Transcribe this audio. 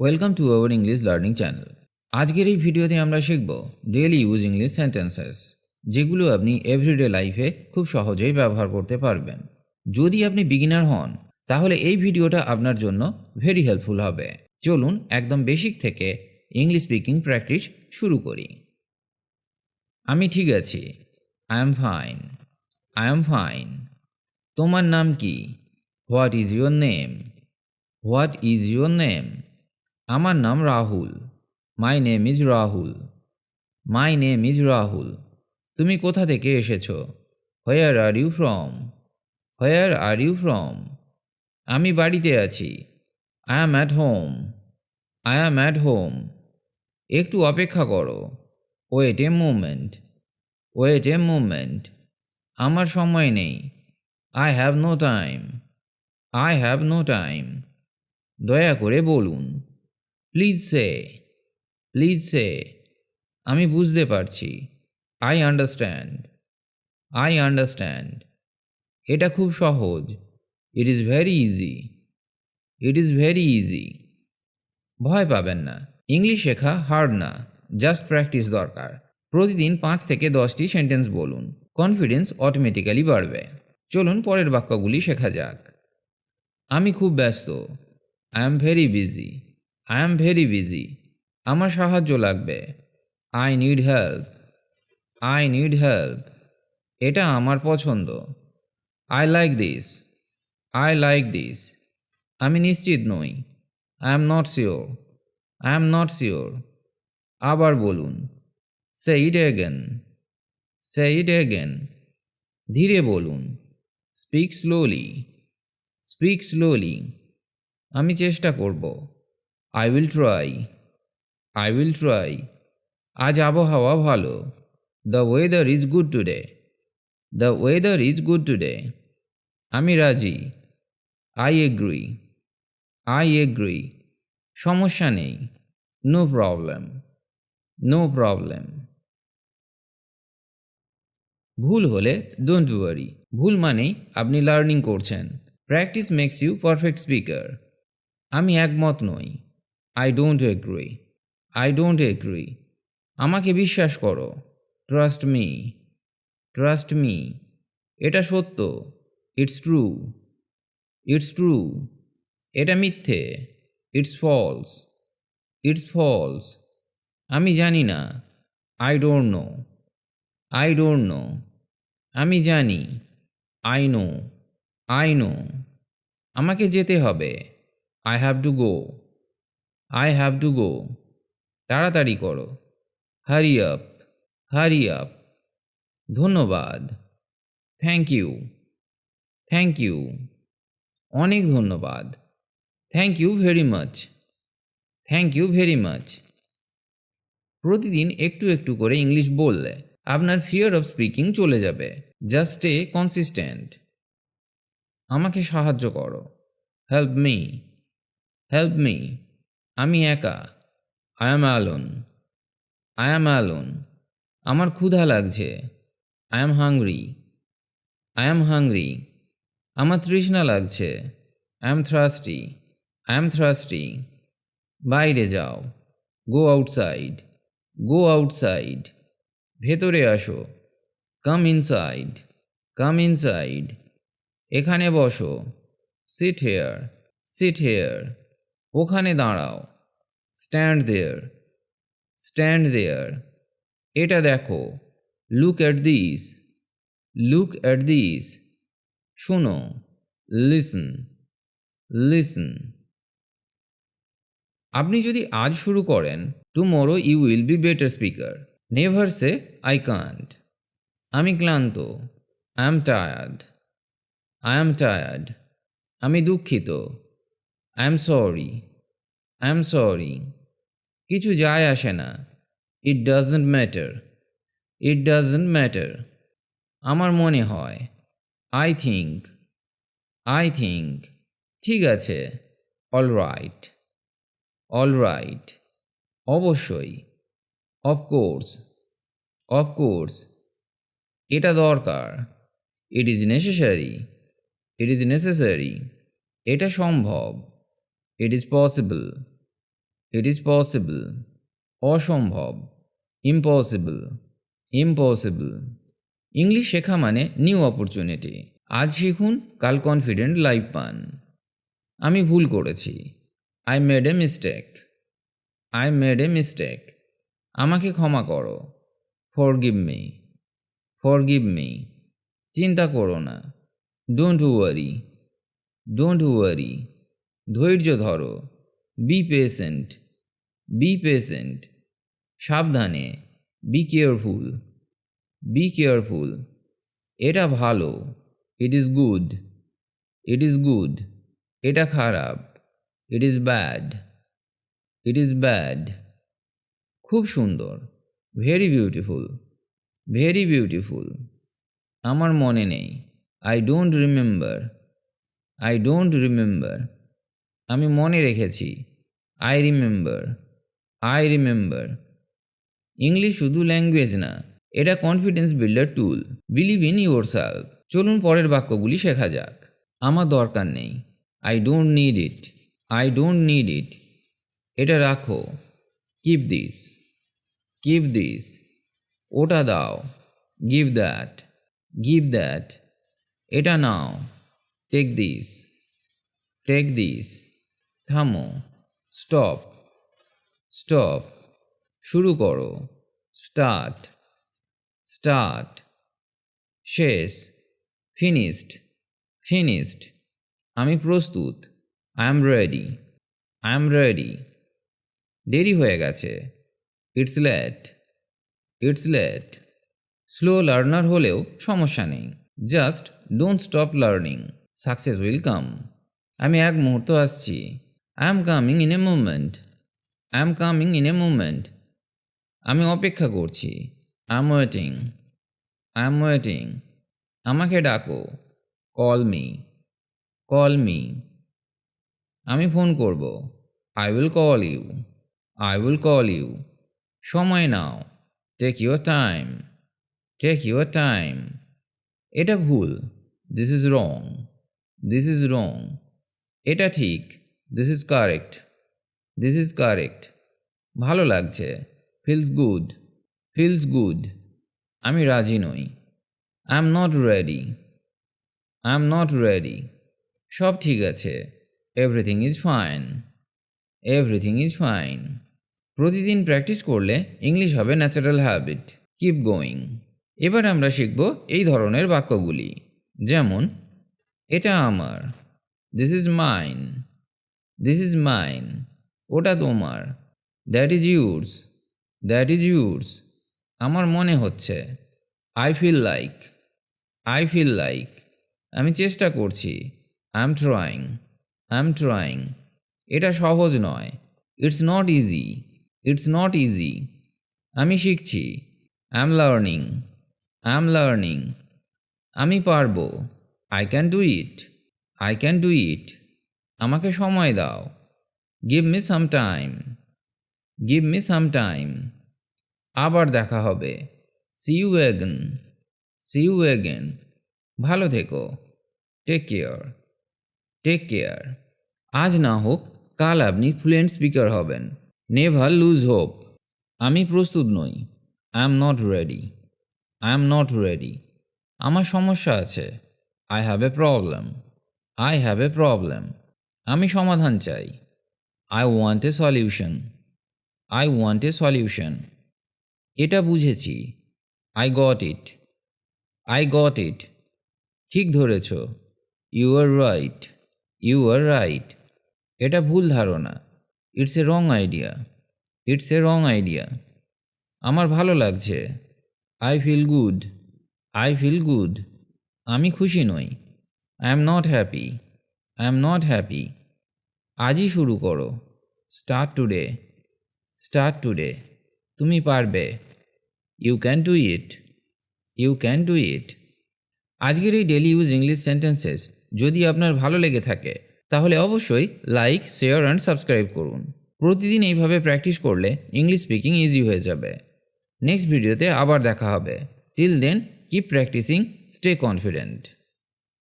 Welcome to our English learning channel আজকের এই ভিডিওতে আমরা শিখব ডেলি ইউজ ইংলিশ সেন্টেন্সেস যেগুলো আপনি এভরিডে লাইফে খুব সহজেই ব্যবহার করতে পারবেন। যদি আপনি বিগিনার হন, তাহলে এই ভিডিওটা আপনার জন্য ভেরি হেল্পফুল হবে। চলুন একদম বেসিক থেকে ইংলিশ স্পিকিং প্র্যাকটিস শুরু করি। আমি ঠিক আছি। I am fine I am fine তোমার নাম কি? What is your name what is your name আমার নাম Rahul. My name is Rahul my name is Rahul তুমি কোথা থেকে এসেছ? Where are you from where are you from আমি বাড়িতে আছি। I am at home I am at home একটু অপেক্ষা করো। Wait a moment wait a moment আমার সময় নেই। I have no time I have no time দয়া করে বলুন। প্লিজ সে প্লিজ সে আমি বুঝতে পারছি। আই আন্ডারস্ট্যান্ড আই আন্ডারস্ট্যান্ড এটা খুব সহজ। It is very easy it is very easy ভয় পাবেন না। ইংলিশ শেখা হার্ড না জাস্ট প্র্যাকটিস দরকার। প্রতিদিন পাঁচ থেকে দশটি সেন্টেন্স বলুন। কনফিডেন্স অটোমেটিক্যালি বাড়বে। চলুন পরের বাক্যগুলি শেখা যাক। আমি খুব ব্যস্ত I am very busy I am very busy আমার সাহায্য লাগবে। I need help I need help এটা আমার পছন্দ। I like this I like this আমি নিশ্চিত নই। I am not sure I am not sure আবার বলুন। সে it again say it again ধীরে বলুন। স্পিক স্লোলি স্পিক স্লোলি আমি চেষ্টা করব। I will try I will try আজ আবহাওয়া ভালো। The weather is good today the weather is good today আমি রাজি। আই এগ্রি আই এগ্রি সমস্যা নেই। নো প্রবলেম নো প্রবলেম ভুল হলে ডোন্ট ওয়ারি ভুল মানেই আপনি লার্নিং করছেন। Practice makes you perfect speaker আমি একমত নই। I don't agree I don't agree আমাকে বিশ্বাস করো। ট্রাস্ট মি ট্রাস্ট মি এটা সত্য। ইটস ট্রু ইটস ট্রু এটা মিথ্যে। ইটস ফলস ইটস ফলস আমি জানি না। I don't know I don't know আমি জানি। আই নো আই নো আমাকে যেতে হবে। I have to go I have to go তাড়াতাড়ি করো। হারি আপ হারি আপ ধন্যবাদ। থ্যাংক ইউ থ্যাংক ইউ অনেক ধন্যবাদ। Thank you very much thank you very much প্রতিদিন একটু একটু করে ইংলিশ বললে আপনার ফিয়ার অফ স্পিকিং চলে যাবে। জাস্ট এ কনসিস্টেন্ট আমাকে সাহায্য করো। হেল্প মি হেল্প মি আমি একা। I am alone I am alone আমার ক্ষুধা লাগছে। I am hungry I am hungry আমার তৃষ্ণা লাগছে। I am thirsty I am thirsty বাইরে যাও। গো আউটসাইড গো আউটসাইড ভেতরে আসো। কাম ইনসাইড কাম ইনসাইড এখানে বসো। সিট হেয়ার সিট হেয়ার ওখানে দাঁড়াও। স্ট্যান্ড দেয়ার স্ট্যান্ড দেয়ার এটা দেখো। Look at this look at this শোনো। লিসন লিসন আপনি যদি আজ শুরু করেন tomorrow you will be better speaker never say I can't আমি ক্লান্ত। I am tired I am tired আমি দুঃখিত। I am sorry I am sorry কিছু যায় আসে না। It doesn't matter it doesn't matter আমার মনে হয়। আই থিঙ্ক আই থিঙ্ক ঠিক আছে। অল রাইট অল রাইট অবশ্যই। অফকোর্স অফকোর্স এটা দরকার। It is necessary it is necessary এটা সম্ভব। It is possible it is possible অসম্ভব. ইম্পসিবল ইম্পসিবল ইংলিশ শেখা মানে নিউ অপরচুনিটি আজ শিখুন, কাল কনফিডেন্ট লাইফ পান। আমি ভুল করেছি। I made a mistake I made a mistake আমাকে ক্ষমা করো। Forgive me forgive me চিন্তা করো না। ডোন্ট ওয়ারি ডোন্ট ওয়ারি ধৈর্য ধরো। বি পেশেন্ট বি পেশেন্ট সাবধানে। বি কেয়ারফুল বি কেয়ারফুল এটা ভালো। It is good it is good এটা খারাপ। It is bad it is bad খুব সুন্দর। ভেরি বিউটিফুল ভেরি বিউটিফুল আমার মনে নেই। I don't remember I don't remember আমি মনে রেখেছি। I remember I remember English শুধু ল্যাঙ্গুয়েজ না, এটা confidence builder tool believe in yourself চলুন পরের বাক্যগুলি শেখা যাক। আমার দরকার নেই। I don't need it I don't need it এটা রাখো। কিপ দিস কিপ দিস ওটা দাও। গিভ দ্যাট গিভ দ্যাট এটা নাও। টেক দিস টেক দিস থামো। স্টপ। স্টপ। শুরু করো। স্টার্ট। স্টার্ট। শেষ। ফিনিশড। ফিনিশড। আমি প্রস্তুত। I am ready. I am ready. দেরি হয়ে গেছে। It's late. It's late. Slow learner হলেও সমস্যা নেই। Just don't stop learning. Success will come. আমি এক মুহূর্ত আসছি। I am coming in a moment I am coming in a moment আমি অপেক্ষা করছি। I am waiting I am waiting আমাকে ডাকো। কল মি কল মি আমি ফোন করব। I will call you I will call you সময় নাও। Take your time take your time এটা ভুল। This is wrong this is wrong এটা ঠিক। This is correct this is correct ভালো লাগছে। Feels good feels good আমি রাজি নই। I am not ready I am not ready সব ঠিক আছে। Everything is fine everything is fine প্রতিদিন প্র্যাকটিস করলে ইংলিশ হবে ন্যাচারাল হ্যাবিট কিপ গোয়িং এবার আমরা শিখব এই ধরনের বাক্যগুলি। যেমন, এটা আমার। This is mine this is mine ওটা তোমার। That is yours that is yours আমার মনে হচ্ছে। I feel like I feel like আমি চেষ্টা করছি। I am trying I am trying এটা সহজ নয়। It's not easy it's not easy আমি শিখছি। I am learning I am learning আমি পারব। I can do it I can do it আমাকে সময় দাও। Give me some time give me some time আবার দেখা হবে। See you again see you again ভালো থেকো। টেক কেয়ার টেক কেয়ার আজ না হোক, কাল আপনি ফ্লুয়েন্ট স্পিকার হবেন। নেভার লুজ হোপ আমি প্রস্তুত নই। I am not ready I am not ready আমার সমস্যা আছে। I have a problem I have a problem আমি সমাধান চাই। I want a solution I want a solution এটা বুঝেছি। I got it I got it ঠিক ধরেছ। You are right you are right এটা ভুল ধারণা। It's a wrong idea it's a wrong idea আমার ভালো লাগছে। I feel good I feel good আমি খুশি নই। I am not happy I am not happy আজই শুরু করো। স্টার্ট টুডে স্টার্ট টুডে তুমি পারবে। You can do it you can do it আজকের এই ডেলি ইউজ ইংলিশ সেন্টেন্সেস যদি আপনার ভালো লেগে থাকে, তাহলে অবশ্যই লাইক শেয়ার অ্যান্ড সাবস্ক্রাইব করুন। প্রতিদিন এইভাবে প্র্যাকটিস করলে ইংলিশ স্পিকিং ইজি হয়ে যাবে। নেক্সট ভিডিওতে আবার দেখা হবে। Till then keep practicing stay confident